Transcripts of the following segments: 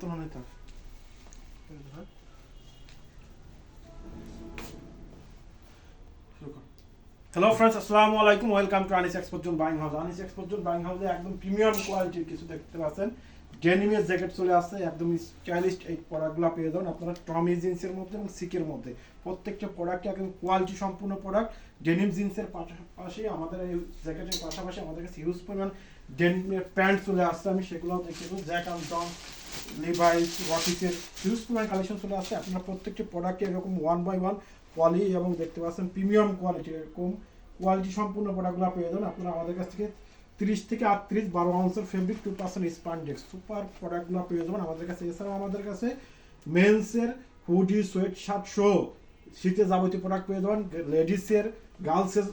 তোলা নেই তো হ্যালো ফ্রেন্ডস আসসালামু আলাইকুম। Welcome to Anis export zone buying house Anis export zone buying হাউসে একদম প্রিমিয়াম কোয়ালিটির কিছু দেখতে পাচ্ছেন। ডেনিমের জ্যাকেট চলে আসছে, একদম স্টাইলিশ এই প্রোডাক্টগুলো পেয়ে যাবেন আপনারা টমি জিন্সের মধ্যে এবং সিকের মধ্যে। প্রত্যেকটা প্রোডাক্টে একদম কোয়ালিটি সম্পূর্ণ প্রোডাক্ট ডেনিম জিন্সের পাশাপাশি আমাদের এই জ্যাকেটের পাশাপাশি আমাদের কাছে হিউজ পরিমাণ ডেনিমের প্যান্ট চলে আসছে। আমি সেগুলো দেখে জ্যাক অ্যান্ড লিভাইস ওয়াকিসের হিউজ পরিমাণ কালেকশন চলে আসছে। আপনারা প্রত্যেকটি প্রোডাক্টে এরকম ওয়ান বাই ওয়ান কোয়ালি এবং দেখতে পাচ্ছেন প্রিমিয়াম কোয়ালিটি এরকম কোয়ালিটি সম্পূর্ণ প্রোডাক্টগুলো পেয়ে যাবেন। আপনারা আমাদের কাছ থেকে তিরিশ থেকে আটত্রিশ বারো আউন্সের fabric two percent spandex super প্রোডাক্টগুলো পেয়ে যাবেন আমাদের কাছে। এছাড়াও আমাদের কাছে মেন্সের হুডি সোয়েট শার্ট শো শীতে যাবতীয় প্রোডাক্ট পেয়ে যাবেন। লেডিসের গার্লসের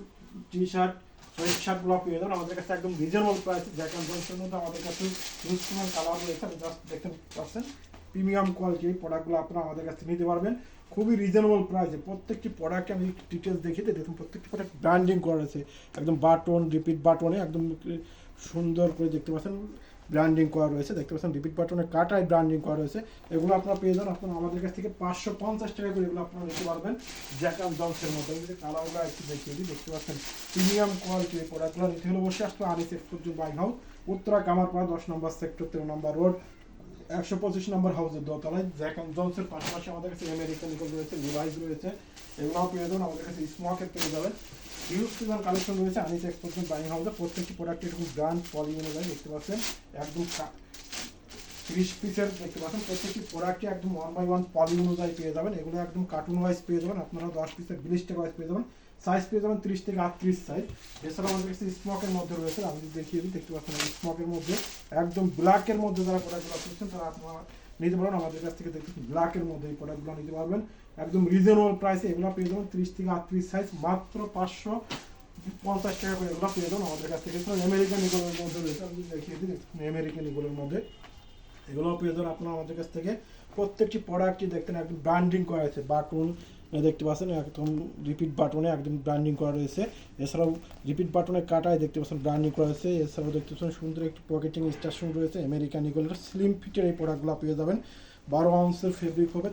টি শার্ট সোয়েট শার্টগুলো পেয়ে যাবেন আমাদের কাছে একদম রিজনেবল প্রাইস জ্যাক অ্যান্ড মধ্যে আমাদের কাছে হিউজ পরিমাণ কালার রয়েছে জাস্ট দেখতে পাচ্ছেন প্রিমিয়াম কোয়ালিটি এই প্রোডাক্টগুলো আপনারা আমাদের কাছে নিতে পারবেন। খুবই রিজনেবল প্রাইসে প্রত্যেকটি প্রোডাক্টে আমি ডিটেলস দেখিয়ে দিই। দেখুন, প্রত্যেকটি প্রোডাক্ট ব্র্যান্ডিং করা আছে একদম বাটন রিপিট বাটনে একদম সুন্দর করে দেখতে পাচ্ছেন। ব্র্যান্ডিং করা রয়েছে। দেখতে পাচ্ছেন রিপিট বাটনে কাটায় ব্র্যান্ডিং করা রয়েছে। এগুলো আপনারা পেয়ে যান। আপনারা আমাদের কাছ থেকে পাঁচশো পঞ্চাশ টাকা করে এগুলো আপনারা নিতে পারবেন। জ্যাক অ্যান্ড জলসের মধ্যে। আমি যদি কালারগুলো একটু দেখিয়ে দিই, দেখতে পাচ্ছেন প্রিমিয়াম কোয়ালিটির প্রোডাক্টগুলো নিতে হলে বসে আসলে Anis export buying house Uttara Kamarpara দশ নম্বর সেক্টর তেরো নম্বর রোড একশো পঁচিশ নম্বর হাউসের দোতলায় জ্যাক অ্যান্ড পাশাপাশি আমাদের কাছে আমেরিকান ইগল রয়েছে লিভাইস রয়েছে, এগুলোও পেয়ে যাবেন। আমাদের কাছে স্মোকের পেয়ে যাবেন। হিউজ পরিমাণ কালেকশন রয়েছে আনিস এক্সপোর্ট বাইং হাউসে প্রত্যেকটি প্রোডাক্ট এরকম ব্র্যান্ড পলি অনুযায়ী দেখতে পাচ্ছেন। একদম ত্রিশ পিসের দেখতে পাচ্ছেন। প্রত্যেকটি প্রোডাক্টে একদম ওয়ান বাই ওয়ান পলি অনুযায়ী পেয়ে যাবেন। এগুলো একদম কার্টুন ওয়াইজ পেয়ে যাবেন। আপনারা দশ পিসের টাকা ওয়াইজ পেয়ে যাবেন। সাইজ পেয়ে যাবেন ত্রিশ থেকে আটত্রিশ সাইজ এছাড়া আমাদের কাছে স্মকের মধ্যে রয়েছে, আমি যদি দেখিয়ে দিই, দেখতে পাচ্ছেন স্মকের মধ্যে। একদম ব্ল্যাকের মধ্যে যারা প্রোডাক্টগুলো করছেন তারা আপনারা নিতে পারবেন। আমাদের কাছ থেকে দেখতে ব্ল্যাকের মধ্যে এই প্রোডাক্টগুলো নিতে পারবেন। একদম রিজনেবল প্রাইসে এগুলো পেয়ে যাবেন ত্রিশ থেকে আটত্রিশ সাইজ মাত্র পাঁচশো পঞ্চাশ টাকা করে এগুলো পেয়ে যাবেন আমাদের কাছ থেকে। আমেরিকান ইগলের মধ্যে রয়েছে, আমি দেখিয়ে দিই আমেরিকান ইগলের মধ্যে। এগুলো পেয়ে যাবেন আপনারা আমাদের কাছ থেকে। প্রত্যেকটি প্রোডাক্টই দেখতেন একদম ব্র্যান্ডিং করা আছে বাটন দেখতে পাচ্ছেন, একদম রিপিট বাটনে একদম ব্র্যান্ডিং করা রয়েছে। এছাড়াও রিপিট বাটনে কাটায় দেখতে পাচ্ছেন ব্র্যান্ডিং করা রয়েছে এছাড়াও দেখতে পাচ্ছেন, সুন্দর একটি পকেটিং স্টেশন রয়েছে আমেরিকান ইগলের স্লিম ফিটের এই প্রোডাক্টগুলো পেয়ে যাবেন। বারো আউন্সের ফেব্রিক হবে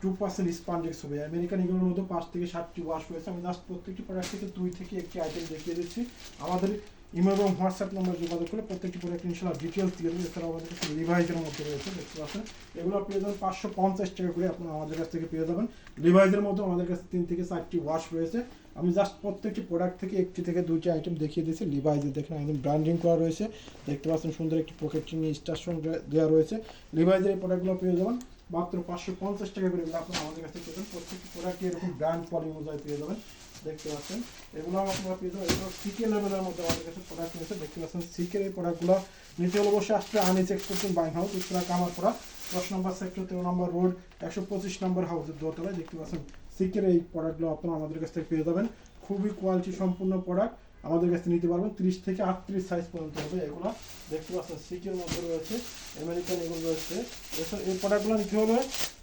টু পার্সেন্ট স্পান্ডেক্স হবে। আমেরিকান ইগলের মধ্যে পাঁচ থেকে সাতটি ওয়াশ রয়েছে। আমি জাস্ট প্রত্যেকটি প্রোডাক্ট থেকে দুই থেকে একটি আইটেম দেখিয়ে দিচ্ছি। আমাদের ইমেল এবং হোয়াটসঅ্যাপ নম্বর যোগাযোগ করে প্রত্যেকটি প্রোডাক্ট ইনশাল্লাহ ডিটেলস দিয়ে দেবে এছাড়াও আমাদের কাছে লিভাইজের মধ্যে রয়েছে দেখতে পাচ্ছেন এগুলো পেয়ে যাবেন পাঁচশো পঞ্চাশ টাকা করে আপনারা আমাদের কাছ থেকে পেয়ে যাবেন লিভাইজের মধ্যে আমাদের কাছে তিন থেকে চারটি ওয়াশ রয়েছে আমি জাস্ট প্রত্যেকটি প্রোডাক্ট থেকে একটি থেকে দুইটি আইটেম দেখিয়ে দিয়েছি লিভাইজের দেখেন একদম ব্র্যান্ডিং করা রয়েছে দেখতে পাচ্ছেন সুন্দর একটি পকেটিং স্টেশন দেওয়া রয়েছে লিভাইজের এই প্রোডাক্টগুলো পেয়ে যাবেন মাত্র পাঁচশো পঞ্চাশ টাকা করে আপনারা আমাদের কাছ থেকে পেয়ে যাবেন প্রত্যেকটি প্রোডাক্ট এরকম ব্র্যান্ড পলি অনুযায়ী পেয়ে যাবেন দেখতে পাচ্ছেন। এগুলো আপনারা পেয়ে যাবেন এগুলো সিকে লেভেলের মধ্যে আমাদের কাছে প্রোডাক্ট রয়েছে দেখতে পাচ্ছেন সিকের এই প্রোডাক্টগুলো নিতে হলে বসে আসলে Anis exporting buying house Uttara Kamarpura দশ নম্বর সেক্টর তেরো নম্বর রোড একশো পঁচিশ নম্বর হাউসের দোতলায়। দেখতে পাচ্ছেন সিকের এই প্রোডাক্টগুলো আপনারা আমাদের কাছ থেকে পেয়ে যাবেন। খুবই কোয়ালিটি সম্পূর্ণ প্রোডাক্ট আমাদের কাছে নিতে পারবেন। ত্রিশ থেকে আটত্রিশ সাইজ পর্যন্ত হবে এগুলো। দেখতে পাচ্ছেন সিকের মধ্যে রয়েছে আমেরিকান এগুলো রয়েছে। এছাড়া এই প্রোডাক্টগুলো নিতে হলে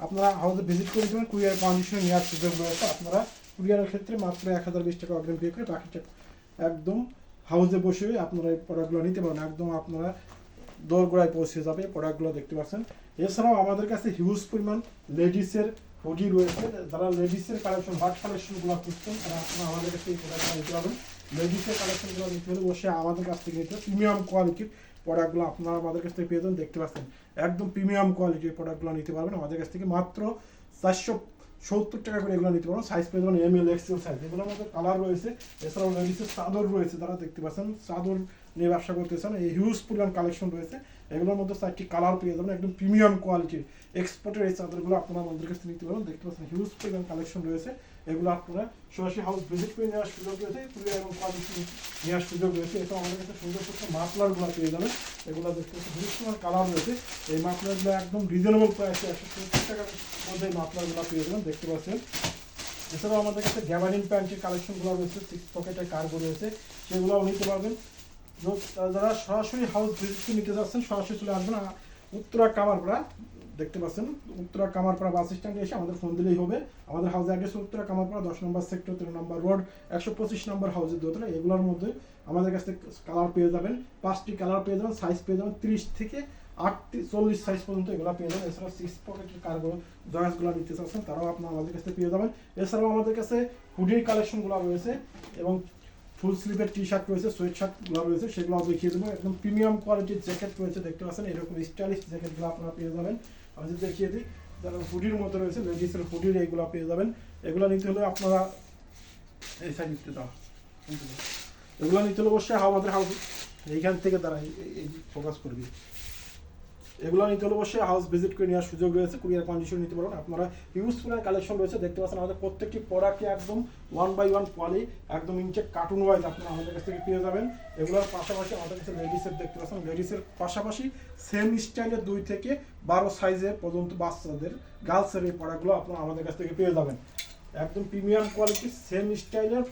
আপনারা হাউসে ভিজিট করে দেবেন কুরিয়ার কন্ডিশনে নেওয়ার সুযোগ রয়েছে। আপনারা কুরিয়ারের ক্ষেত্রে মাত্র এক হাজার বিশ টাকা অগ্রিম পে করে বাকিটা একদম হাউসে বসে আপনারা এই প্রোডাক্টগুলো নিতে পারেন একদম আপনারা দোরগোড়ায় পৌঁছে যাবে প্রোডাক্টগুলো দেখতে পাচ্ছেন। এছাড়াও আমাদের কাছে হিউজ পরিমাণ লেডিসের হুডি রয়েছে। যারা লেডিসের কালেকশন বাট কালেকশনগুলো খুঁজছেন, তারা আপনারা আমাদের কাছে এই প্রোডাক্টগুলো নিতে পারবেন। লেডিসের কালেকশনগুলো নিতে হলে বসে আমাদের কাছ থেকে নিতে প্রিমিয়াম কোয়ালিটির প্রোডাক্টগুলো আপনারা আমাদের কাছ থেকে পেয়ে দেখতে পাচ্ছেন। একদম প্রিমিয়াম কোয়ালিটির প্রোডাক্টগুলো নিতে পারবেন। আমাদের কাছ থেকে মাত্র চারশো সত্তর টাকা করে এগুলো নিতে পারো। সাইজ পেয়ে যাবেন এম এল এক্সেল সাইজ এগুলোর মধ্যে কালার রয়েছে। এছাড়াও লেডিসের চাদর রয়েছে তারা দেখতে পাচ্ছেন। চাদর নিয়ে ব্যবসা করতেছেন এই হিউজ পরিমাণ কালেকশন রয়েছে। এগুলোর মধ্যে চারটি কালার পেয়ে যাবেন, একদম প্রিমিয়াম কোয়ালিটির এক্সপোর্টের এই চাদরগুলো আপনারা আমাদের কাছে নিতে পারবেন। দেখতে পাচ্ছেন হিউজ পরিমাণ কালেকশন রয়েছে। এগুলো আপনারা সরাসরি হাউস ভিজিট করে নেওয়ার সুযোগ রয়েছে। কুরিয়ার এবং কোয়ালিটি নেওয়ার সুযোগ রয়েছে। এছাড়াও আমাদের কাছে সুন্দর সুন্দর মাফলারগুলো পেয়ে যাবেন। এগুলো দেখতে পরিমাণ কালার রয়েছে। এই মাফলারগুলো একদম রিজনেবল প্রাইসে একশো সত্তর টাকার মধ্যে মাফলারগুলো পেয়ে যাবেন, দেখতে পাচ্ছেন। এছাড়াও আমাদের কাছে গ্যাবারিন প্যান্টের কালেকশনগুলো রয়েছে সিক্স পকেটের কার্গো রয়েছে, সেগুলোও নিতে পারবেন। যারা সরাসরি হাউস ভিজিট নিতে যাচ্ছেন, সরাসরি চলে আসবেন উত্তরা কামারপাড়া। দেখতে পাচ্ছেন, উত্তরা কামারপাড়া বাস স্ট্যান্ডে এসে আমাদের ফোন দিলেই হবে। আমাদের হাউস অ্যাড্রেস উত্তরা কামারপাড়া দশ নম্বর সেক্টর তেরো নম্বর রোড একশো পঁচিশ নম্বর হাউসের দোতলা। এগুলোর মধ্যে আমাদের কাছ থেকে কালার পেয়ে যাবেন। পাঁচটি কালার পেয়ে যাবেন সাইজ পেয়ে যাবেন ত্রিশ থেকে আটচল্লিশ সাইজ পর্যন্ত এগুলো পেয়ে যাবেন। এছাড়াও সিক্স পকেটের কার্গো জয়েন্টসগুলো নিতে চাচ্ছেন, তারাও আপনার আমাদের কাছে পেয়ে যাবেন। এছাড়াও আমাদের কাছে হুডির কালেকশনগুলো রয়েছে এবং ফুল স্লিভের টি শার্ট রয়েছে সোয়েট শার্টগুলো রয়েছে সেগুলো দেখিয়ে দেবো। একদম প্রিমিয়াম কোয়ালিটির জ্যাকেট রয়েছে, দেখতে পাচ্ছেন, এরকম স্টাইলিশ জ্যাকেটগুলো আপনারা পেয়ে যাবেন। আমি যদি দেখিয়ে দিই, যারা হুডির মতো রয়েছে লেডিসের হুডির এগুলো পেয়ে যাবেন। এগুলো নিতে হলে আপনারা এই সাইড নিতে দাও। এগুলো নিতে হলে অবশ্যই আমাদের হাউস এইখান থেকে তারা এই ফোকাস করবি। এগুলো নিতে হলে অবশ্যই হাউস ভিজিট করে নেওয়ার সুযোগ রয়েছে কুরিয়ার কন্ডিশন নিতে পারবেন। আপনারা ইউজফুলের কালেকশন রয়েছে, দেখতে পাচ্ছেন আমাদের প্রত্যেকটি প্রোডাক্টে একদম ওয়ান বাই ওয়ান কোয়ালি একদম ইঞ্চে কার্টুন ওয়াইজ আপনারা আমাদের কাছ থেকে পেয়ে যাবেন। এগুলোর পাশাপাশি আমাদের কাছে লেডিসের দেখতে পাচ্ছেন লেডিসের পাশাপাশি সেম স্টাইলের দুই থেকে বারো সাইজের পর্যন্ত বাচ্চাদের গার্লসের এই প্রোডাক্টগুলো আপনারা আমাদের কাছ থেকে পেয়ে যাবেন। একদম প্রিমিয়াম কোয়ালিটি সেম স্টাইলের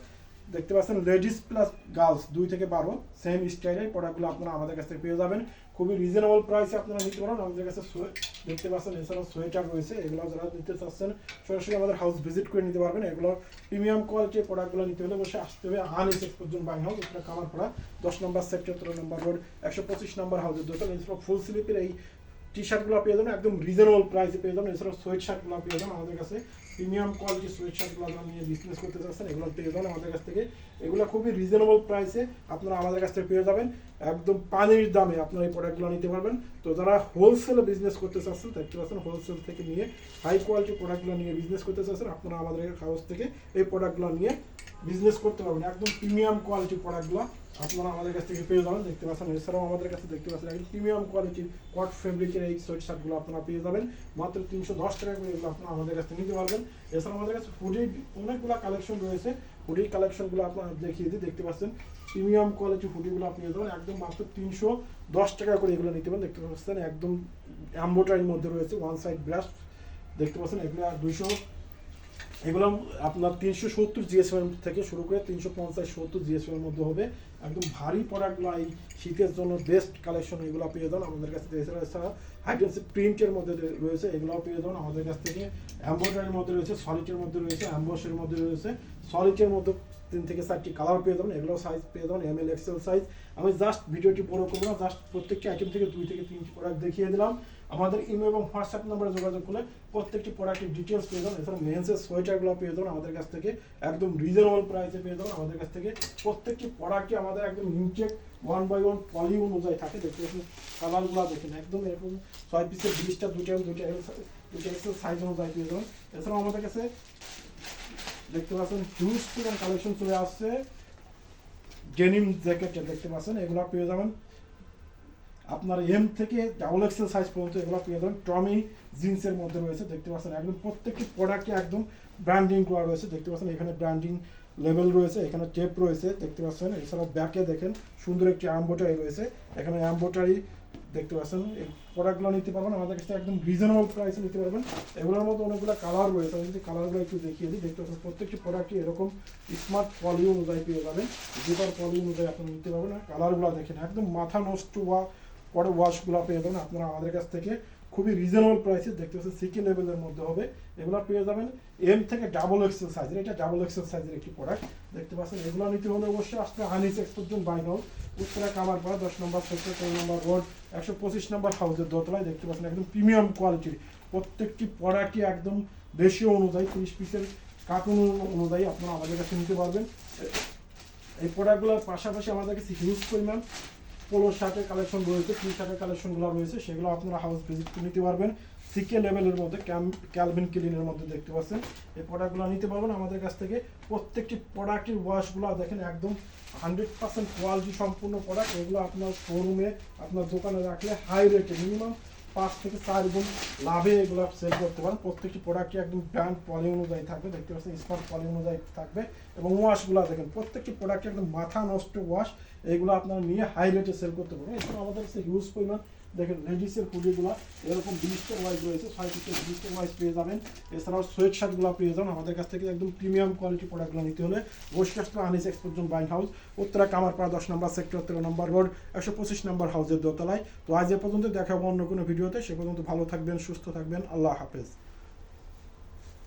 দেখতে পাচ্ছেন লেডিস প্লাস গার্লস দুই থেকে বারো সেম স্টাইলের প্রোডাক্টগুলো আপনারা আমাদের কাছ থেকে পেয়ে যাবেন। খুবই রিজনেবল প্রাইসে আপনারা নিতে পারেন। আমাদের কাছে দেখতে পাচ্ছেন, এছাড়াও সোয়েটার রয়েছে এগুলো যারা নিতে চাচ্ছেন, সরাসরি আমাদের হাউস ভিজিট করে নিতে পারবেন। এগুলো প্রিমিয়াম কোয়ালিটির প্রোডাক্টগুলো নিতে হলে অবশ্যই আসতে হবে আন এস পর্যন্ত বাইং হাউস এটা কামারপাড়া, দশ নম্বর সেক্টর তেরো নম্বর রোড একশো পঁচিশ নম্বর হাউসের দোতল। এছাড়াও ফুল স্লিপের এই টি শার্টগুলো পেয়ে যাবেন, একদম রিজনেবল প্রাইসে পেয়ে যাবেন। এছাড়াও সোয়েট শার্টগুলো পেয়ে যাবেন আমাদের কাছে। প্রিমিয়াম কোয়ালিটি সোয়েট শার্টগুলো আপনারা নিয়ে বিজনেস করতে চাচ্ছেন, এগুলো পেয়ে যাবেন আমাদের কাছ থেকে। এগুলো খুবই রিজনেবল প্রাইসে আপনারা আমাদের কাছ থেকে পেয়ে যাবেন। একদম পানির দামে আপনারা এই প্রোডাক্টগুলো নিতে পারবেন। তো যারা হোলসেলে বিজনেস করতে চাচ্ছেন, দেখতে পাচ্ছেন হোলসেল থেকে নিয়ে হাই কোয়ালিটি প্রোডাক্টগুলো নিয়ে বিজনেস করতে চাচ্ছেন, আপনারা আমাদের হাউস থেকে এই প্রোডাক্টগুলো নিয়ে বিজনেস করতে পারবেন। একদম প্রিমিয়াম কোয়ালিটি প্রোডাক্টগুলো আপনারা আমাদের কাছ থেকে পেয়ে যাবেন, দেখতে পাচ্ছেন এছাড়াও আমাদের কাছে দেখতে পাচ্ছেন একদম প্রিমিয়াম কোয়ালিটির কট ফেব্রিকের এই সোয়েট শার্টগুলো আপনারা পেয়ে যাবেন। মাত্র তিনশো দশ টাকা করে এগুলো আপনারা আমাদের কাছে নিতে পারবেন। এছাড়াও আমাদের কাছে হুডির অনেকগুলো কালেকশন রয়েছে। হুডির কালেকশনগুলো আপনারা দেখিয়ে দিই, দেখতে পাচ্ছেন প্রিমিয়াম কোয়ালিটি হুডিগুলো আপনি পেয়ে যাবেন। একদম মাত্র তিনশো দশ টাকা করে এগুলো নিতে পারেন দেখতে পাচ্ছেন একদম অ্যাম্বোটারির মধ্যে রয়েছে ওয়ান সাইড ব্রাস্ট দেখতে পাচ্ছেন এগুলো দুইশো এগুলো আপনার তিনশো সত্তর জিএসএম থেকে শুরু করে তিনশো পঞ্চাশ সত্তর জিএসএম এর মধ্যে হবে। একদম ভারী প্রোডাক্টগুলো এই শীতের জন্য বেস্ট কালেকশন এগুলো পেয়ে যান আমাদের কাছ এছাড়া প্রিন্টের মধ্যে রয়েছে, এগুলোও পেয়ে যান আমাদের কাছ থেকে এম্ব্রয়ডারির মধ্যে রয়েছে সলিটের মধ্যে রয়েছে অ্যাম্বসের মধ্যে রয়েছে। সলিটের মধ্যে তিন থেকে চারটি কালার পেয়ে যাবেন এগুলো সাইজ পেয়ে যাবেন এম এল এক্সেল সাইজ আমি জাস্ট ভিডিওটি বড় করব না জাস্ট প্রত্যেকটি আইটেম থেকে দুই থেকে তিনটি প্রোডাক্ট দেখিয়ে দিলাম। আমাদের ইমেল এবং হোয়াটসঅ্যাপ নাম্বারে যোগাযোগ করলে প্রত্যেকটি প্রোডাক্টের ডিটেলস পেয়ে যাবেন। এছাড়া মেন্সের সোয়েটারগুলো পেয়ে যাবেন, আমাদের কাছ থেকে একদম রিজনেবল প্রাইসে পেয়ে যাবেন। আমাদের কাছ থেকে প্রত্যেকটি প্রোডাক্টই আমাদের একদম ইনচেক ওয়ান বাই ওয়ান পলি অনুযায়ী থাকে। দেখতে পাচ্ছেন কালারগুলো দেখেন, একদম এরকম ছয় পিসের বিশটা দুইটা দুইটা দুইটা এক্সেল সাইজ অনুযায়ী পেয়ে যাবেন। এছাড়াও আমাদের কাছে দেখতে পাচ্ছেন হিউজ কালেকশন চলে আসছে। ডেনিম জ্যাকেট দেখতে পাচ্ছেন, এগুলো পেয়ে যাবেন। আপনার এম থেকে ডাবল এক্সেল সাইজ পর্যন্ত এগুলো পেয়ে যাবেন। টমি জিন্সের মধ্যে রয়েছে, দেখতে পাচ্ছেন একদম প্রত্যেকটি প্রোডাক্টে একদম ব্র্যান্ডিং করা রয়েছে। দেখতে পাচ্ছেন এখানে ব্র্যান্ডিং লেভেল রয়েছে, এখানে টেপ রয়েছে, দেখতে পাচ্ছেন। এছাড়াও ব্যাকে দেখেন সুন্দর একটি অ্যাম্বোটারি রয়েছে। এখানে অ্যাম্বোটারি দেখতে পাচ্ছেন, এই প্রোডাক্টগুলো নিতে পারবেন। আমাদের কাছে একদম রিজনেবল প্রাইসে নিতে পারবেন। এগুলোর মধ্যে অনেকগুলো কালার রয়েছে। আমি যদি কালারগুলো একটু দেখিয়ে দিই, দেখতে পাচ্ছেন প্রত্যেকটি প্রোডাক্টই এরকম স্মার্ট পলি অনুযায়ী পেয়ে যাবেন। জুতার পলি অনুযায়ী আপনি নিতে পারবেন। কালারগুলো দেখেন, একদম মাথা নষ্ট বা পরে ওয়াশগুলো পেয়ে যাবেন। আপনারা আমাদের কাছ থেকে খুবই রিজনেবল প্রাইসে দেখতে পাচ্ছেন সিকি লেভেলের মধ্যে হবে। এগুলো পেয়ে যাবেন এম থেকে ডাবল এক্সেল সাইজের এটা ডাবল এক্সেল সাইজের একটি প্রোডাক্ট দেখতে পাচ্ছেন, এগুলো নিতে হলে অবশ্যই আসতে আনিস এক্সপোর্ট বাই হাউস উত্তরা কামারপাড়া দশ নম্বর সেক্টর তেরো নম্বর রোড একশো পঁচিশ নম্বর হাউসের দোতলায় দেখতে পাচ্ছেন, একদম প্রিমিয়াম কোয়ালিটির প্রত্যেকটি প্রোডাক্টই একদম রেশিও অনুযায়ী, তিরিশ পিসের কার্টুন অনুযায়ী আপনারা আমাদের কাছে নিতে পারবেন। এই প্রোডাক্টগুলোর পাশাপাশি আমাদের কাছে হিউজ পরিমাণ পোলো শার্টের কালেকশন রয়েছে টি শার্টের কালেকশনগুলো রয়েছে, সেগুলো আপনারা হাউস ভিজিট করে নিতে পারবেন। সিকে লেভেলের মধ্যে ক্যালভিন ক্লিনের মধ্যে দেখতে পাচ্ছেন। এই প্রোডাক্টগুলো নিতে পারবেন আমাদের কাছ থেকে। প্রত্যেকটি প্রোডাক্টের ওয়াশগুলো দেখেন, একদম হান্ড্রেড পার্সেন্ট কোয়ালিটি সম্পূর্ণ প্রোডাক্ট এগুলো আপনার শোরুমে আপনার দোকানে রাখলে হাই রেটে মিনিমাম পাঁচ থেকে চার গুণ লাভে এগুলো সেল করতে পারেন। প্রত্যেকটি প্রোডাক্টই একদম ব্র্যান্ড পলি অনুযায়ী থাকবে। দেখতে পাচ্ছেন স্মার্ট পলি অনুযায়ী থাকবে এবং ওয়াশগুলো দেখেন, প্রত্যেকটি প্রোডাক্টে একদম মাথা নষ্ট ওয়াশ এগুলো আপনারা নিয়ে হাই রেটে সেল করতে পারবেন। এছাড়া আমাদের কাছে হিউজ পরিমাণ দেখেন লেডিসের হুডিগুলো এরকম বিশটা ওয়াইজ রয়েছে, ছয় পিসের বিশটা ওয়াইজ পেয়ে যাবেন। এছাড়াও সোয়েট শার্টগুলো পেয়ে যাবেন। আমাদের কাছ থেকে একদম প্রিমিয়াম কোয়ালিটি প্রোডাক্টগুলো নিতে হলে বৈশিষ্ট্য Anis export buying house Uttara Kamarpara দশ নম্বর সেক্টর তেরো নম্বর রোড একশো পঁচিশ নম্বর হাউসের দোতলায়। তো আজ এ পর্যন্ত দেখাবো অন্য কোনো ভিডিওতে সে পর্যন্ত ভালো থাকবেন, সুস্থ থাকবেন। আল্লাহ হাফেজ।